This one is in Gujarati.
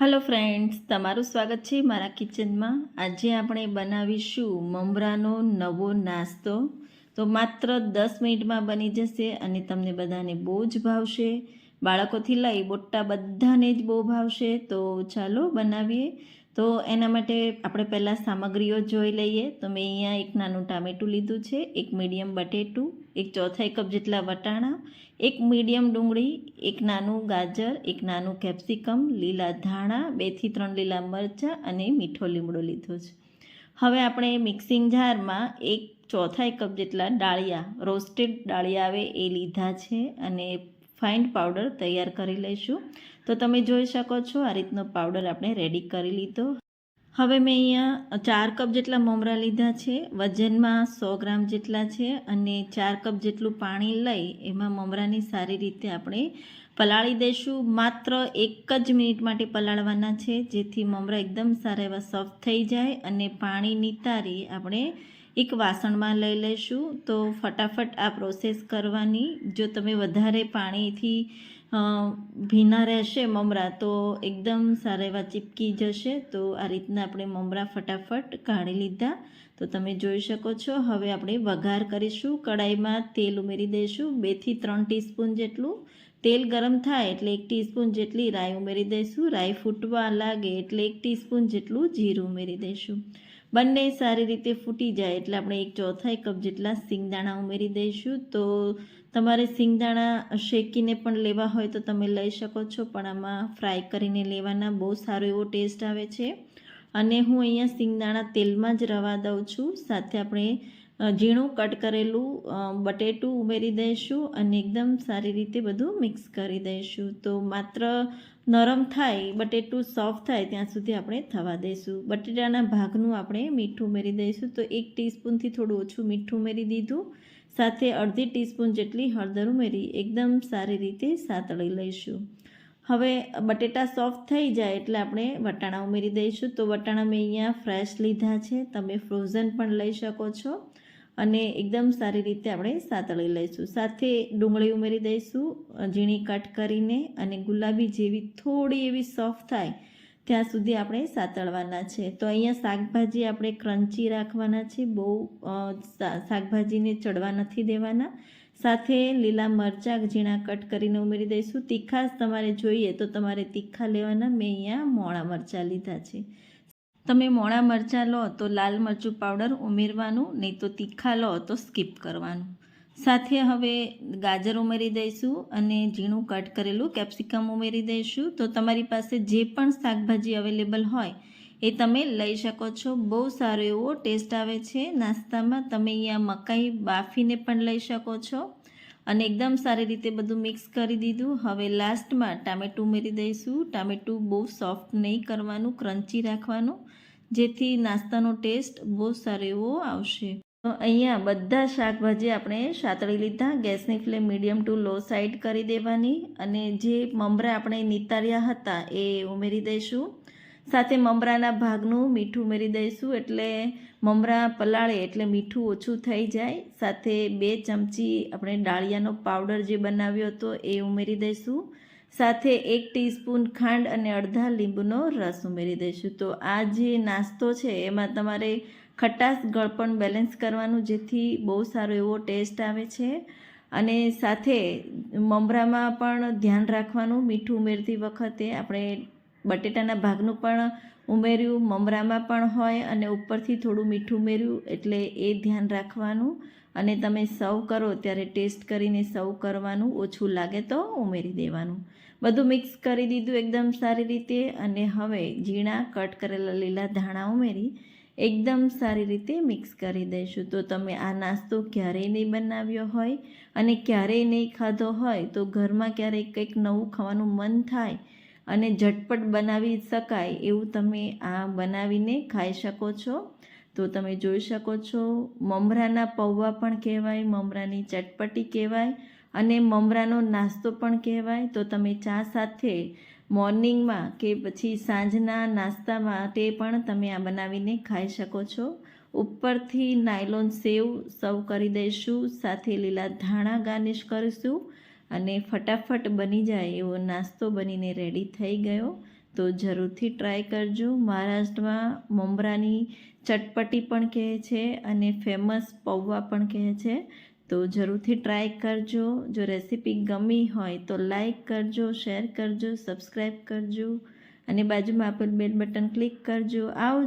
હલો ફ્રેન્ડ્સ તમારું સ્વાગત છે મારા કિચનમાં. આજે આપણે બનાવીશું મમરાનો નવો નાસ્તો. તો માત્ર દસ મિનિટમાં બની જશે અને તમને બધાને બહુ જ ભાવશે. બાળકોથી લઈ મોટા બધાને જ બહુ ભાવશે. તો ચાલો બનાવીએ. તો એના માટે આપણે પહેલાં સામગ્રીઓ જોઈ લઈએ. તો મેં અહીંયા એક નાનું ટામેટું લીધું છે, એક મીડિયમ બટેટું, એક ચોથાઈ કપ જેટલા વટાણા, એક મીડિયમ ડુંગળી, એક નાનું ગાજર, એક નાનું કેપ્સિકમ, લીલા ધાણા બેથી ત્રણ લીલા મરચાં અને મીઠો લીમડો લીધો છે. હવે આપણે મિક્સિંગ જારમાં એક ચોથાઈ કપ જેટલા ડાળિયા, રોસ્ટેડ ડાળિયા આવે એ લીધા છે અને ફાઇન પાવડર તૈયાર કરી લઈશું. તો તમે જોઈ શકો છો, આ રીતનો પાવડર આપણે રેડી કરી લીધો. હવે મેં અહીંયા ચાર કપ જેટલા મમરા લીધા છે, વજનમાં સો ગ્રામ જેટલા છે અને ચાર કપ જેટલું પાણી લઈ એમાં મમરાની સારી રીતે આપણે પલાળી દઈશું. માત્ર એક જ મિનિટ માટે પલાળવાના છે, જેથી મમરા એકદમ સારા એવા સોફ્ટ થઈ જાય અને પાણી નિતારી આપણે એક વાસણમાં લઈ લઈશું. તો ફટાફટ આ પ્રોસેસ કરવાની. જો તમે વધારે પાણીથી ભીના રહેશે મમરા, તો એકદમ સારા એવા ચીપકી જશે. તો આ રીતના આપણે મમરા ફટાફટ કાઢી લીધા. તો તમે જોઈ શકો છો, હવે આપણે વઘાર કરીશું. કડાઈમાં તેલ ઉમેરી દઈશું. બેથી ત્રણ ટીસ્પૂન જેટલું તેલ ગરમ થાય એટલે એક ટીસ્પૂન જેટલી રાઈ ઉમેરી દઈશું. રાઈ ફૂટવા લાગે એટલે એક ટીસ્પૂન જેટલું જીરું ઉમેરી દઈશું. બંને સારી રીતે ફૂટી જાય એટલે આપણે એક ચોથાઈ કપ જેટલા સિંગદાણા ઉમેરી દઈશું. તો તમારે સિંગદાણા શેકીને પણ લેવા હોય તો તમે લઈ શકો છો, પણ આમાં ફ્રાય કરીને લેવાના બહુ સારો એવો ટેસ્ટ આવે છે. અને હું અહીંયા સિંગદાણા તેલમાં જ રવા દઉં છું. સાથે આપણે ઝીણું કટ કરેલું બટેટું ઉમેરી દઈશું અને એકદમ સારી રીતે બધું મિક્સ કરી દઈશું. તો માત્ર નરમ થાય, બટેટું સોફ્ટ થાય ત્યાં સુધી આપણે થવા દઈશું. બટેટાના ભાગનું આપણે મીઠું ઉમેરી દઈશું. તો એક ટીસ્પૂનથી થોડું ઓછું મીઠું ઉમેરી દીધું. સાથે અડધી ટીસ્પૂન જેટલી હળદર ઉમેરી એકદમ સારી રીતે સાતળી લઈશું. હવે બટેટા સોફ્ટ થઈ જાય એટલે આપણે વટાણા ઉમેરી દઈશું. તો વટાણા મેં અહીંયા ફ્રેશ લીધા છે. તમે ફ્રોઝન પણ લઈ શકો છો. અને એકદમ સારી રીતે આપણે સાતળી લઈશું. સાથે ડુંગળી ઉમેરી દઈશું ઝીણી કટ કરીને અને ગુલાબી જેવી થોડી એવી સોફ્ટ થાય ત્યાં સુધી આપણે સાતળવાના છે. તો અહીંયા શાકભાજી આપણે ક્રન્ચી રાખવાના છે, બહુ શાકભાજીને ચડવા નથી દેવાના. સાથે લીલા મરચાં ઝીણા કટ કરીને ઉમેરી દઈશું. તીખાશ તમારે જોઈએ તો તમારે તીખા લેવાના. મેં અહીંયા મોળા મરચાં લીધા છે. તમે મોળા મરચાં લો, તો લાલ મરચું પાવડર ઉમેરવાનું, નહીં તો તીખા લો, તો સ્કીપ કરવાનું. સાથે હવે ગાજર ઉમેરી દઈશું અને ઝીણું કટ કરેલું કેપ્સિકમ ઉમેરી દઈશું. તો તમારી પાસે જે પણ શાકભાજી અવેલેબલ હોય, એ તમે લઈ શકો છો. બહુ સારો એવો ટેસ્ટ આવે છે. નાસ્તામાં તમે અહીંયા મકાઈ બાફીને પણ લઈ શકો છો. અને એકદમ સારી રીતે બધું મિક્સ કરી દીધું. હવે લાસ્ટમાં ટામેટું ઉમેરી દઈશું. ટામેટું બહુ સોફ્ટ નહીં કરવાનું ક્રન્ચી રાખવાનું. જેથી નાસ્તાનો ટેસ્ટ બહુ સારો એવો આવશે. તો અહીંયા બધા શાકભાજી આપણે સાતળી લીધા. ગેસની flame medium to low side કરી દેવાની. અને જે મમરા આપણે નિતાર્યા હતા એ ઉમેરી દઈશું. સાથે મમરાના ભાગનું મીઠું ઉમેરી દઈશું એટલે મમરા પલાળે એટલે મીઠું ઓછું થઈ જાય. સાથે બે ચમચી આપણે ડાળિયાનો પાવડર જે બનાવ્યો હતો એ ઉમેરી દઈશું. સાથે એક ટીસ્પૂન ખાંડ અને અડધા લીંબુનો રસ ઉમેરી દઈશું. તો આ જે નાસ્તો છે એમાં તમારે ખટાશ ગળપણ બેલેન્સ કરવાનું, જેથી બહુ સારો એવો ટેસ્ટ આવે છે. અને સાથે મમરામાં પણ ધ્યાન રાખવાનું, મીઠું ઉમેરતી વખતે આપણે બટેટાના ભાગનું પણ ઉમેર્યું, મમરામાં પણ હોય અને ઉપરથી થોડું મીઠું ઉમેર્યું, એટલે એ ધ્યાન રાખવાનું. અને તમે સર્વ કરો ત્યારે ટેસ્ટ કરીને સર્વ કરવાનું, ઓછું લાગે તો ઉમેરી દેવાનું. બધું મિક્સ કરી દીધું એકદમ સારી રીતે અને હવે ઝીણા કટ કરેલા લીલા ધાણા ઉમેરી એકદમ સારી રીતે મિક્સ કરી દઈશું. તો તમે આ નાસ્તો ક્યારેય નહીં બનાવ્યો હોય અને ક્યારેય નહીં ખાધો હોય તો ઘરમાં ક્યારેય કંઈક નવું ખાવાનું મન થાય અને ઝટપટ બનાવી શકાય એવું તમે આ બનાવીને ખાઈ શકો છો. તો તમે જોઈ શકો છો, મમરાના પૌવા પણ કહેવાય, મમરાની ચટપટી કહેવાય અને મમરાનો નાસ્તો પણ કહેવાય. તો તમે ચા સાથે મોર્નિંગમાં કે પછી સાંજના નાસ્તા માટે પણ તમે આ બનાવીને ખાઈ શકો છો. ઉપરથી નાયલોન સેવ સર્વ કરી દઈશું, સાથે લીલા ધાણા ગાર્નિશ કરીશું અને ફટાફટ બની જાય એવો નાસ્તો બનીને રેડી થઈ ગયો. તો જરૂરથી ટ્રાય કરજો. મહારાષ્ટ્રમાં મમરાની ચટપટી પણ કહે છે અને ફેમસ પૌવા પણ કહે છે. તો જરૂરથી ટ્રાય કરજો. જો રેસીપી ગમી હોય તો લાઈક કરજો શેર કરજો સબસ્ક્રાઈબ કરજો અને બાજુમાં આપેલ બેલ બટન ક્લિક કરજો. આવજો.